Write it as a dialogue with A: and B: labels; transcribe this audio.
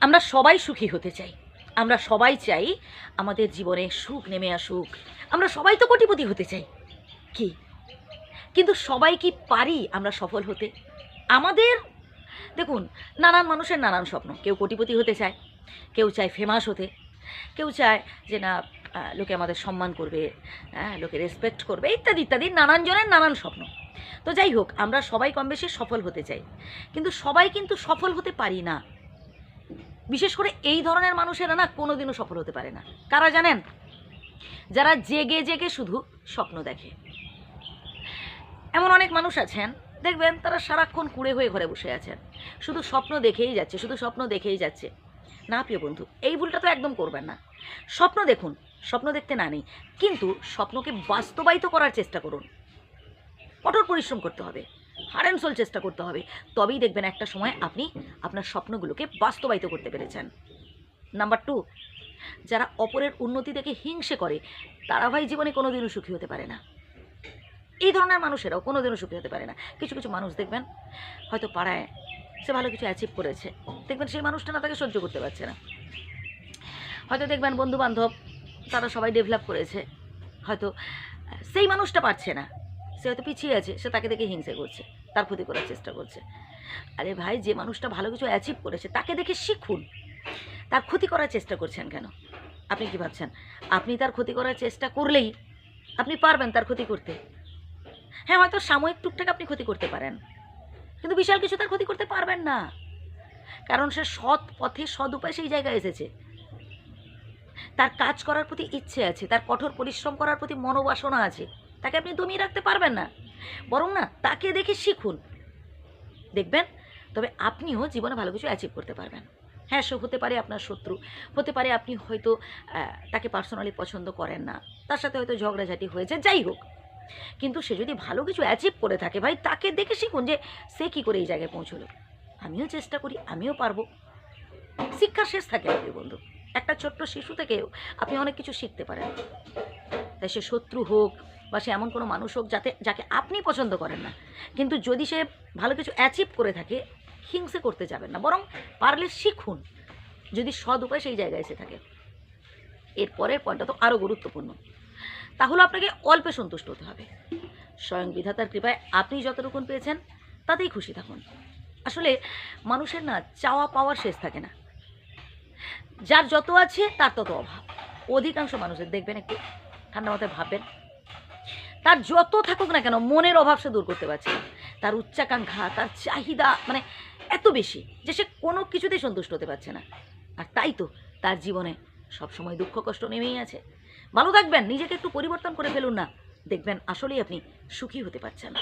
A: আমরা সবাই সুখী হতে চাই। আমরা সবাই চাই আমাদের জীবনে সুখ নেমে আসুক। আমরা সবাই তো কোটিপতি হতে চাই। কি? কিন্তু সবাই কি পারি আমরা সফল হতে? আমাদের? দেখুন, নানান মানুষের নানান স্বপ্ন। কেউ কোটিপতি হতে চায়, কেউ চায় ফেমাস হতে। কেউ চায় যে না লোকে আমাদের সম্মান করবে হ্যাঁ লোকে রেসপেক্ট করবে, ইত্যাদি ইত্যাদি, নানান জনের নানান স্বপ্ন। তো যাই হোক, আমরা সবাই কম বেশি সফল হতে চাই। কিন্তু সবাই কিন্তু সফল হতে পারি না। বিশেষ করে এই ধরনের মানুষেরা না কোনোদিনও সফল হতে পারে না। কারা জানেন? যারা জেগে জেগে শুধু স্বপ্ন দেখে। এমন অনেক মানুষ আছেন, দেখবেন তারা সারাক্ষণ কুড়ে হয়ে ঘরে বসে আছেন। শুধু স্বপ্ন দেখেই যাচ্ছে, শুধু স্বপ্ন দেখেই যাচ্ছে। না, প্রিয় বন্ধু, এই ভুলটা তো একদম করবেন না। স্বপ্ন দেখুন, স্বপ্ন দেখতে না নেই, কিন্তু স্বপ্নকে বাস্তবায়িত করার চেষ্টা করুন। কঠোর পরিশ্রম করতে হবে। হার অ্যান্ড সোল চেষ্টা করতে হবে। তবেই দেখবেন একটা সময় আপনি আপনার স্বপ্নগুলোকে বাস্তবায়িত করতে পেরেছেন। নাম্বার টু, যারা অপরের উন্নতি দেখে হিংসে করে, তারা ভাই জীবনে কোনোদিনও সুখী হতে পারে না। এই ধরনের মানুষেরাও কোনোদিনও সুখী হতে পারে না। কিছু কিছু মানুষ দেখবেন হয়তো পাড়ায় সে ভালো কিছু অ্যাচিভ করেছে। দেখবেন সেই মানুষটা না তাকে সহ্য করতে পারছে না। হয়তো দেখবেন বন্ধু বান্ধব তারা সবাই ডেভেলপ করেছে। হয়তো সেই মানুষটা পারছে না। সে হয়তো পিছিয়ে আছে, সে তাকে দেখে হিংসে করছে, তার ক্ষতি করার চেষ্টা করছে। আরে ভাই, যে মানুষটা ভালো কিছু অ্যাচিভ করেছে, তাকে দেখে শিখুন। তার ক্ষতি করার চেষ্টা করছেন কেন? আপনি কি ভাবছেন? আপনি তার ক্ষতি করার চেষ্টা করলেই আপনি পারবেন তার ক্ষতি করতে। হ্যাঁ হয়তো সাময়িক টুকটাক আপনি ক্ষতি করতে পারেন। কিন্তু বিশাল কিছু তার ক্ষতি করতে পারবেন না। কারণ সে সৎ পথে, সৎ উপায় সেই জায়গায় এসেছে। তার কাজ করার প্রতি ইচ্ছে আছে, তার কঠোর পরিশ্রম করার প্রতি মনোবাসনা আছে। তাকে আপনি দমিয়ে রাখতে পারবেন না। বরং না, তাকে দেখে শিখুন। দেখবেন? তবে আপনিও জীবনে ভালো কিছু অ্যাচিভ করতে পারবেন। হ্যাঁ সে হতে পারে আপনার শত্রু। হতে পারে আপনি হয়তো তাকে পার্সোনালি পছন্দ করেন না। তার সাথে হয়তো ঝগড়াঝাটি হয়েছে, যাই হোক। কিন্তু সে যদি ভালো কিছু অ্যাচিভ করে থাকে ভাই, তাকে দেখে শিখুন যে সে কী করে এই জায়গায় পৌঁছলো। আমিও চেষ্টা করি, আমিও পারব। শিক্ষা শেষ থাকে আপনি বন্ধু। একটা ছোট্ট শিশু থেকেও আপনি অনেক কিছু শিখতে পারেন। তাই সে শত্রু হোক বা সে এমন কোনো মানুষ হোক যাতে, যাকে আপনি পছন্দ করেন না। কিন্তু যদি সে ভালো কিছু অ্যাচিভ করে থাকে, হিংসে করতে যাবেন না। বরং পারলে শিখুন, যদি সদ উপায় সেই জায়গায় এসে থাকে। এর পরের পয়েন্টটা তো আরও গুরুত্বপূর্ণ। তাহলে আপনাকে অল্পে সন্তুষ্ট হতে হবে। স্বয়ং বিধাতার কৃপায় আপনি যতটুকুন পেয়েছেন, তাতেই খুশি থাকুন। আসলে মানুষের না চাওয়া পাওয়ার শেষ থাকে না। যার যত আছে, তার তত অভাব। অধিকাংশ মানুষের, দেখবেন একটু ঠান্ডা মাথায় ভাববেন তার যত থাকুক না কেন, মনের অভাব সে দূর করতে পারছে তার উচ্চাকাঙ্ক্ষা, তার চাহিদা মানে এত বেশি যে সে কোনো কিছুতেই সন্তুষ্ট হতে পারছে না। আর তাই তো তার জীবনে সবসময় দুঃখ কষ্ট নেমেই আছে। ভালো থাকবেন, নিজেকে একটু পরিবর্তন করে ফেলুন না। দেখবেন আসলেই আপনি সুখী হতে পারছেন।